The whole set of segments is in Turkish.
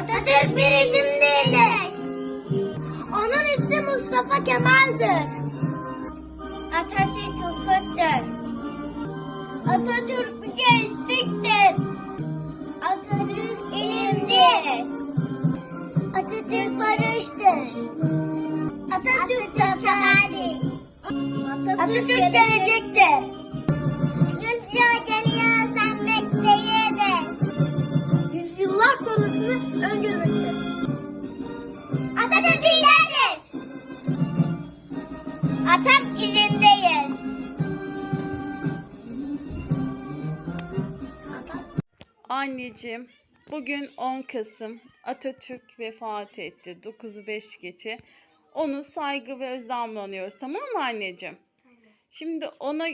Atatürk bir isim değildir. Onun ismi Mustafa Kemal'dir. Atatürk ufuktur. Atatürk gençliktir. Atatürk ilimdir. Atatürk barıştır. Atatürk zaferdir. Atatürk gelecektir. Yüzyıllar sonrasını öngörmektir. Atatürk ilerdir. Atam izindeyiz. Anneciğim, bugün 10 Kasım Atatürk vefat etti. 9'u 5 geçe. Onu saygı ve özlemle anıyoruz. Tamam mı anneciğim? Şimdi ona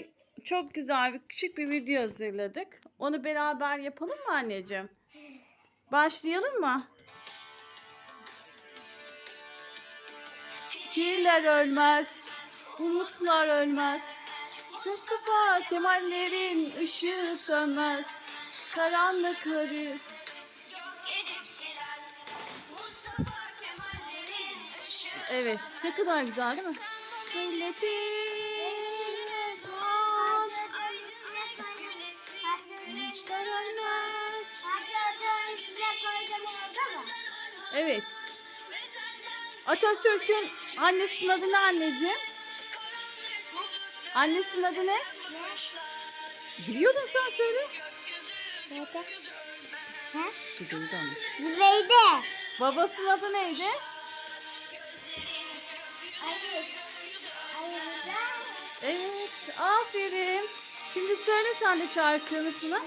çok güzel bir küçük bir video hazırladık. Onu beraber yapalım mı anneciğim? Başlayalım mı? Fikirler ölmez, umutlar ölmez. Mustafa Kemallerin ışığı sönmez. Karanlıkları Evet, ne kadar güzel değil mi? Milletin Evet. Atatürk'ün annesinin adı ne anneciğim? Annesinin adı ne? Biliyordun sen söyle. Zübeyde Hanım. Zübeyde. Babasının adı neydi? Ali. Ali. Evet, aferin. Şimdi söyle sen de şarkısını.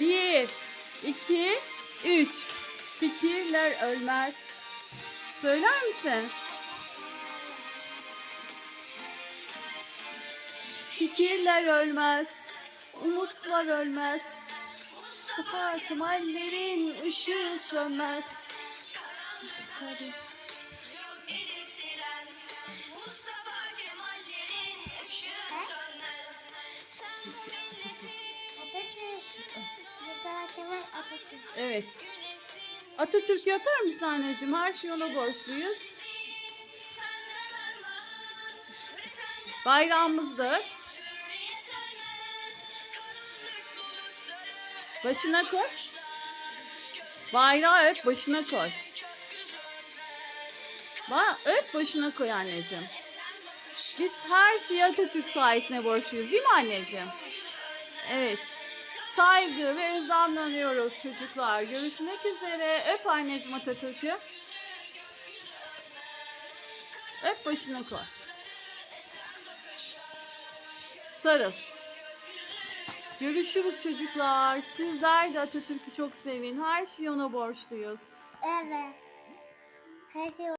Bir, iki, üç. Fikirler ölmez. Söyler misin? Fikirler ölmez, umutlar ölmez. Mustafa Kemallerin ışığı sönmez. Hadi. Evet. Atatürk'ü öper misin anneciğim? Her şey ona borçluyuz. Bayrağımızdır. Başına koy. Bayrağı öp, başına koy. Ba öp, başına koy anneciğim. Biz her şeyi Atatürk sayesinde borçluyuz değil mi anneciğim? Evet. Saygı ve özlemle anıyoruz çocuklar. Görüşmek üzere. Öp anneciğim Atatürk'ü. Öp başına koy. Sarıl. Görüşürüz çocuklar. Sizler de Atatürk'ü çok sevin. Her şeyi ona borçluyuz. Evet. Her şey